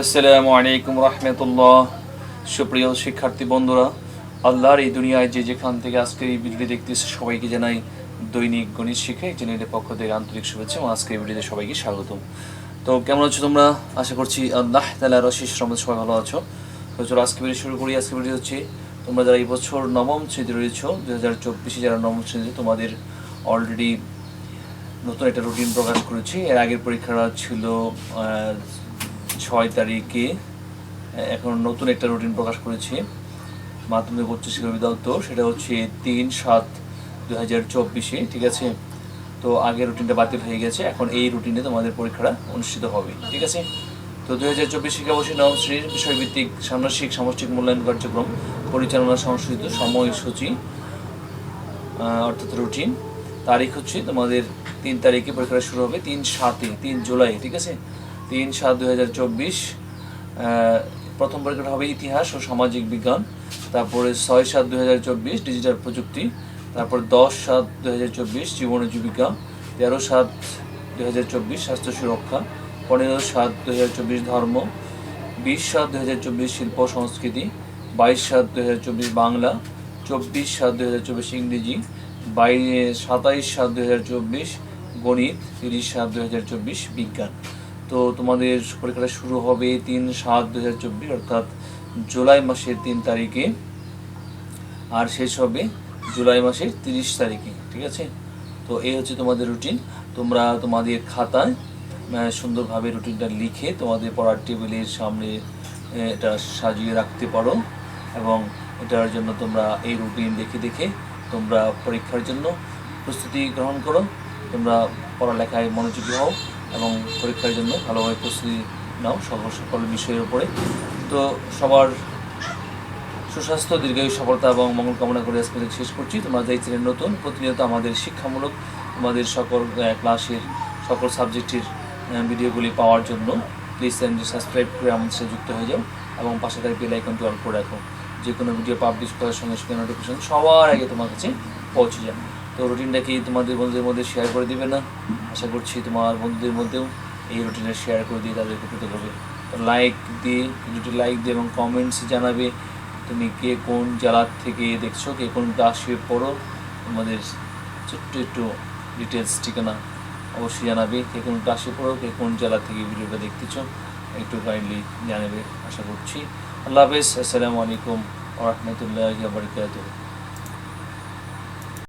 আসসালামু আলাইকুম রহমতুল্লাহ। সুপ্রিয় শিক্ষার্থী বন্ধুরা, আল্লাহর এই দুনিয়ায় যে যেখান থেকে আজকে এই ভিডিওটি দেখতেছে, সবাইকে জানাই দৈনিক গণিত শিখে চ্যানেলের পক্ষ থেকে আন্তরিক শুভেচ্ছা এবং আজকের এই ভিডিওতে সবাইকে স্বাগত তো কেমন আছো তোমরা? আশা করছি আল্লাহ তালা রশিস রহমত সবাই ভালো আছো। তো চলো আজকে ভিডিও শুরু করি। আজকে ভিডিও হচ্ছে, তোমরা যারা এই বছর নবম শ্রেণীতে রয়েছো দু হাজার চব্বিশে যারা নবম শ্রেণীতে, তোমাদের অলরেডি নতুন একটা রুটিন প্রকাশ করেছি। এর আগের পরীক্ষাটা ছিল ছয় তারিখে এখন নতুন একটা রুটিন প্রকাশ করেছি। মাধ্যমিক উচ্চ শিক্ষা অধিদপ্তর সেটা হচ্ছে তিন সাত দু হাজার চব্বিশে, ঠিক আছে? তো আগের রুটিনটা বাতিল হয়ে গেছে, এখন এই রুটিনে তোমাদের পরীক্ষাটা অনুষ্ঠিত হবে, ঠিক আছে? তো দু হাজার চব্বিশ শিক্ষাবর্ষে নবম শ্রেণির বিষয়ভিত্তিক ষান্মাসিক সামষ্টিক মূল্যায়ন কার্যক্রম পরিচালনা সংশোধিত সময়সূচি অর্থাৎ রুটিন তারিখ হচ্ছে তোমাদের তিন তারিখে পরীক্ষাটা শুরু হবে, তিন সাতে, তিন জুলাই ঠিক আছে? তিন সাত দু হাজার চব্বিশ প্রথম পরীক্ষাটা হবে ইতিহাস ও সামাজিক বিজ্ঞান তারপরে ছয় সাত দু হাজার চব্বিশ ডিজিটাল প্রযুক্তি তারপর দশ সাত দু হাজার চব্বিশ জীবন ও জীবিকা তেরো সাত দু হাজার চব্বিশ স্বাস্থ্য সুরক্ষা পনেরো সাত দু হাজার চব্বিশ ধর্ম বিশ সাত দু হাজার চব্বিশ শিল্প সংস্কৃতি বাইশ সাত দু হাজার চব্বিশ বাংলা চব্বিশ সাত দু হাজার চব্বিশ ইংরেজি বাই সাতাইশ সাত দু হাজার চব্বিশ গণিত তিরিশ সাত দু হাজার চব্বিশ বিজ্ঞান তো তোমাদের পরীক্ষাটা শুরু হবে তিন সাত দু অর্থাৎ জুলাই মাসের তিন তারিখে। আর শেষ হবে জুলাই মাসের তিরিশ তারিখে, ঠিক আছে? তো এই হচ্ছে তোমাদের রুটিন তোমরা তোমাদের খাতায় সুন্দরভাবে রুটিনটা লিখে তোমাদের পড়ার টেবিলের সামনে এটা সাজিয়ে রাখতে পারো। এবং এটার জন্য তোমরা এই রুটিন দেখে দেখে তোমরা পরীক্ষার জন্য প্রস্তুতি গ্রহণ করো। তোমরা পড়ালেখায় মনোযোগী হও। এবং পরীক্ষার জন্য ভালোভাবে প্রস্তুতি নাও সকল সকল বিষয়ের উপরে। তো সবার সুস্বাস্থ্য, দীর্ঘায়ু সফলতা এবং মঙ্গল কামনা করে আজকে শেষ করছি। তোমরা যে চ্যানেল নতুন, প্রতিনিয়ত আমাদের শিক্ষামূলক, তোমাদের সকল ক্লাসের সকল সাবজেক্টের ভিডিওগুলি পাওয়ার জন্য প্লিজ চ্যানেলটি সাবস্ক্রাইব করে আমাদের সাথে যুক্ত হয়ে যাও এবং পাশে থাকা বেল আইকনটি অন করে রাখো। যে কোনো ভিডিও পাবলিশ করার সঙ্গে সঙ্গে নোটিফিকেশন সবার আগে তোমার কাছে পৌঁছে যায়। তো রুটিনটা কি তোমাদের বন্ধুদের মধ্যে শেয়ার করে দিবে না? আশা করছি তোমার বন্ধুদের মধ্যেও এই রুটিনটা শেয়ার করে দিয়ে তাদেরকে উপকৃত করবে। লাইক দিয়ে ভিডিওটি লাইক দিয়ে এবং কমেন্টস জানাবে তুমি কে কোন জেলা থেকে দেখছ, কে কোন ক্লাসে পড়ো, তোমাদের ছোট্ট একটু ডিটেলস ঠিকানা অবশ্যই জানাবে। কে কোন ক্লাসে পড়ো, কে কোন জেলা থেকে ভিডিওটা দেখতেছো, একটু কাইন্ডলি জানাবে, আশা করছি। আল্লাহ হাফেজ, আসসালামু আলাইকুম ওরহমতুল্লাহ বারকাতুহ।